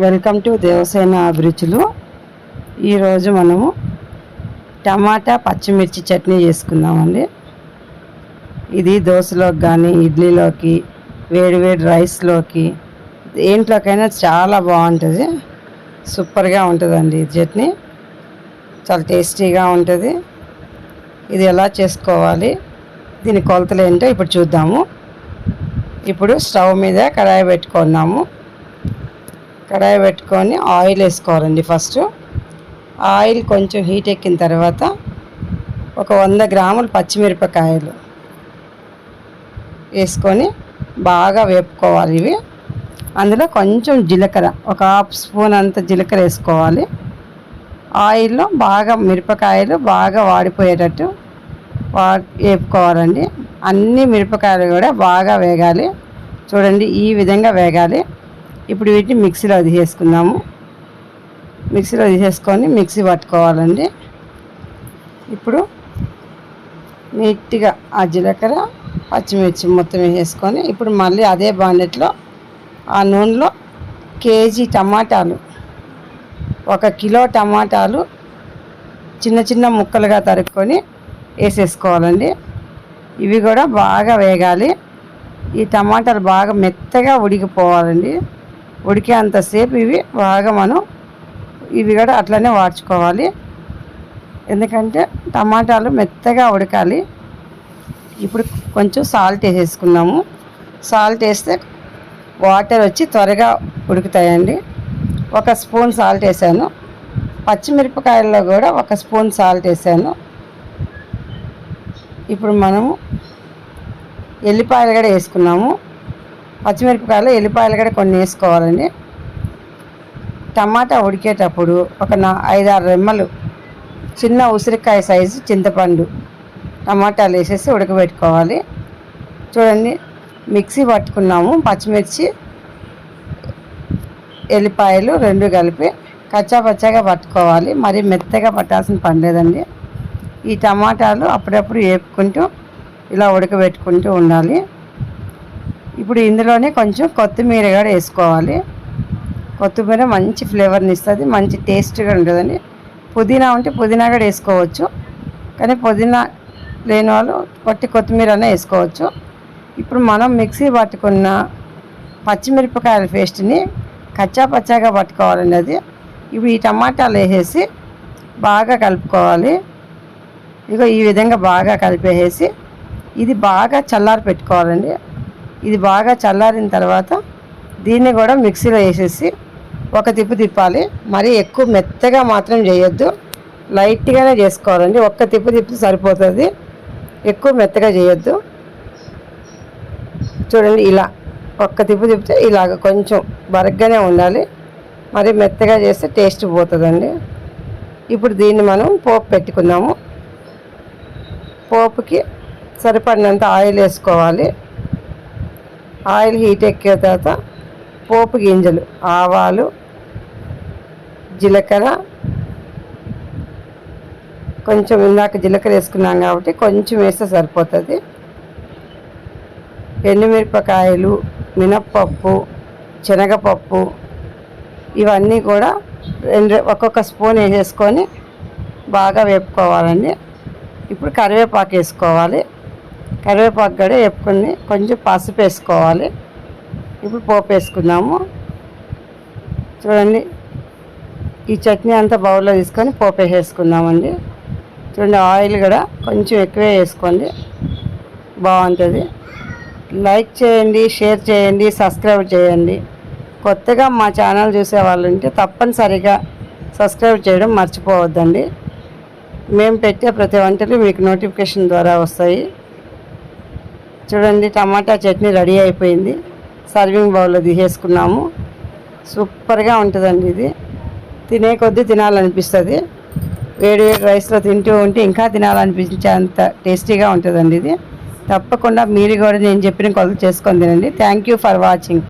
Welcome to Devasena అభిరుచులు. ఈరోజు మనము టమాటా పచ్చిమిర్చి చట్నీ చేసుకుందామండి. ఇది దోశలోకి కానీ ఇడ్లీలోకి వేడివేడి రైస్లోకి దేంట్లోకైనా చాలా బాగుంటుంది. సూపర్గా ఉంటుందండి ఈ చట్నీ. చాలా టేస్టీగా ఉంటుంది. ఇది ఎలా చేసుకోవాలి దీని కొలతలు ఏంటో ఇప్పుడు చూద్దాము. ఇప్పుడు స్టవ్ మీద కడాయి పెట్టుకున్నాము. కడాయి పెట్టుకొని ఆయిల్ వేసుకోవాలండి ఫస్ట్. ఆయిల్ కొంచెం హీట్ ఎక్కిన తర్వాత ఒక వంద గ్రాములు పచ్చిమిరపకాయలు వేసుకొని బాగా వేపుకోవాలి ఇవి. అందులో కొంచెం జీలకర్ర ఒక హాఫ్ స్పూన్ అంత జీలకర్ర వేసుకోవాలి. ఆయిల్లో బాగా మిరపకాయలు బాగా వాడిపోయేటట్టు వా వేపుకోవాలండి. అన్ని మిరపకాయలు కూడా బాగా వేగాలి. చూడండి ఈ విధంగా వేగాలి. ఇప్పుడు వీటిని మిక్సీలో అది చేసుకుందాము మిక్సీలో అది చేసుకొని మిక్సీ పట్టుకోవాలండి. ఇప్పుడు నీట్గా ఆ జీలకర్ర పచ్చిమిర్చి మొత్తం వేసేసుకొని ఇప్పుడు మళ్ళీ అదే బాండెట్లో ఆ నూనెలో కేజీ టమాటాలు ఒక కిలో టమాటాలు చిన్న చిన్న ముక్కలుగా తరుక్కొని వేసేసుకోవాలండి. ఇవి కూడా బాగా వేగాలి. ఈ టమాటాలు బాగా మెత్తగా ఉడికిపోవాలండి. ఉడికేంతసేపు ఇవి బాగా మనం ఇవి కూడా అట్లనే వాడ్చుకోవాలి. ఎందుకంటే టమాటాలు మెత్తగా ఉడకాలి. ఇప్పుడు కొంచెం సాల్ట్ వేసేసుకున్నాము. సాల్ట్ వేస్తే వాటర్ వచ్చి త్వరగా ఉడుకుతాయండి. ఒక స్పూన్ సాల్ట్ వేసాను. పచ్చిమిరపకాయల్లో కూడా ఒక స్పూన్ సాల్ట్ వేసాను. ఇప్పుడు మనము ఎల్లిపాయలు కూడా వేసుకున్నాము. పచ్చిమిరపకాయలు ఎల్లిపాయలు కూడా కొన్ని వేసుకోవాలండి. టమాటా ఉడికేటప్పుడు ఒక నా ఐదారు రెమ్మలు చిన్న ఉసిరికాయ సైజు చింతపండు టమాటాలు వేసేసి ఉడకబెట్టుకోవాలి. చూడండి మిక్సీ పట్టుకున్నాము పచ్చిమిర్చి ఎల్లిపాయలు రెండు కలిపి కచ్చా పచ్చాగా పట్టుకోవాలి. మరి మెత్తగా పట్టాల్సిన పని లేదండి. ఈ టమాటాలు అప్పుడప్పుడు వేపుకుంటూ ఇలా ఉడకబెట్టుకుంటూ ఉండాలి. ఇప్పుడు ఇందులోనే కొంచెం కొత్తిమీర కూడా వేసుకోవాలి. కొత్తిమీర మంచి ఫ్లేవర్ని ఇస్తుంది మంచి టేస్ట్గా ఉంటుందండి. పుదీనా ఉంటే పుదీనా కూడా వేసుకోవచ్చు. కానీ పుదీనా లేని వాళ్ళు కొట్టి కొత్తిమీర అనే వేసుకోవచ్చు. ఇప్పుడు మనం మిక్సీ పట్టుకున్న పచ్చిమిరపకాయల పేస్ట్ని కచ్చా పచ్చాగా పట్టుకోవాలండి అది. ఇప్పుడు ఈ టమాటాలు వేసేసి బాగా కలుపుకోవాలి. ఇగో ఈ విధంగా బాగా కలిపేసేసి ఇది బాగా చల్లారి పెట్టుకోవాలండి. ఇది బాగా చల్లారిన తర్వాత దీన్ని కూడా మిక్సీలో వేసేసి ఒక తిప్పు తిప్పాలి. మరీ ఎక్కువ మెత్తగా మాత్రం చేయొద్దు. లైట్గానే చేసుకోవాలండి. ఒక్క తిప్పు తిప్పి సరిపోతుంది. ఎక్కువ మెత్తగా చేయొద్దు. చూడండి ఇలా ఒక్క తిప్పు తిప్పితే ఇలాగ కొంచెం బరగ్గానే ఉండాలి. మరి మెత్తగా చేస్తే టేస్ట్ పోతుందండి. ఇప్పుడు దీన్ని మనం పోపు పెట్టుకుందాము. పోపుకి సరిపడినంత ఆయిల్ వేసుకోవాలి. ఆయిల్ హీట్ ఎక్కిన తర్వాత పోపు గింజలు ఆవాలు జీలకర్ర కొంచెం ఇందాక జీలకర్ర వేసుకున్నాం కాబట్టి కొంచెం వేస్తే సరిపోతుంది. ఎండుమిరపకాయలు మినప్పప్పు శనగపప్పు ఇవన్నీ కూడా రెండు ఒక్కొక్క స్పూన్ వేసేసుకొని బాగా వేపుకోవాలండి. ఇప్పుడు కరివేపాకు వేసుకోవాలి. కరివేపాకు కూడా వేపుకుని కొంచెం పసుపు వేసుకోవాలి. ఇప్పుడు పోపు వేసుకుందాము. చూడండి ఈ చట్నీ అంతా బౌల్లో తీసుకొని పోపు వేసేసుకుందామండి. చూడండి ఆయిల్ కూడా కొంచెం ఎక్కువే వేసుకోండి. బాగుంటుంది. లైక్ చేయండి షేర్ చేయండి సబ్స్క్రైబ్ చేయండి. కొత్తగా మా ఛానల్ చూసే వాళ్ళు ఉంటే తప్పనిసరిగా సబ్స్క్రైబ్ చేయడం మర్చిపోవద్దండి. మేము పెట్టే ప్రతి వంటలు మీకు నోటిఫికేషన్ ద్వారా వస్తాయి. చూడండి టమాటా చట్నీ రెడీ అయిపోయింది. సర్వింగ్ బౌల్లో తీసేసుకున్నాము. సూపర్గా ఉంటుందండి ఇది. తినే కొద్దీ తినాలనిపిస్తుంది. వేడి వేడి రైస్లో తింటూ ఉంటే ఇంకా తినాలనిపించే అంత టేస్టీగా ఉంటుందండి ఇది. తప్పకుండా మీరు కూడా నేను చెప్పిన కొలత చేసుకొని తినండి. Thank you for watching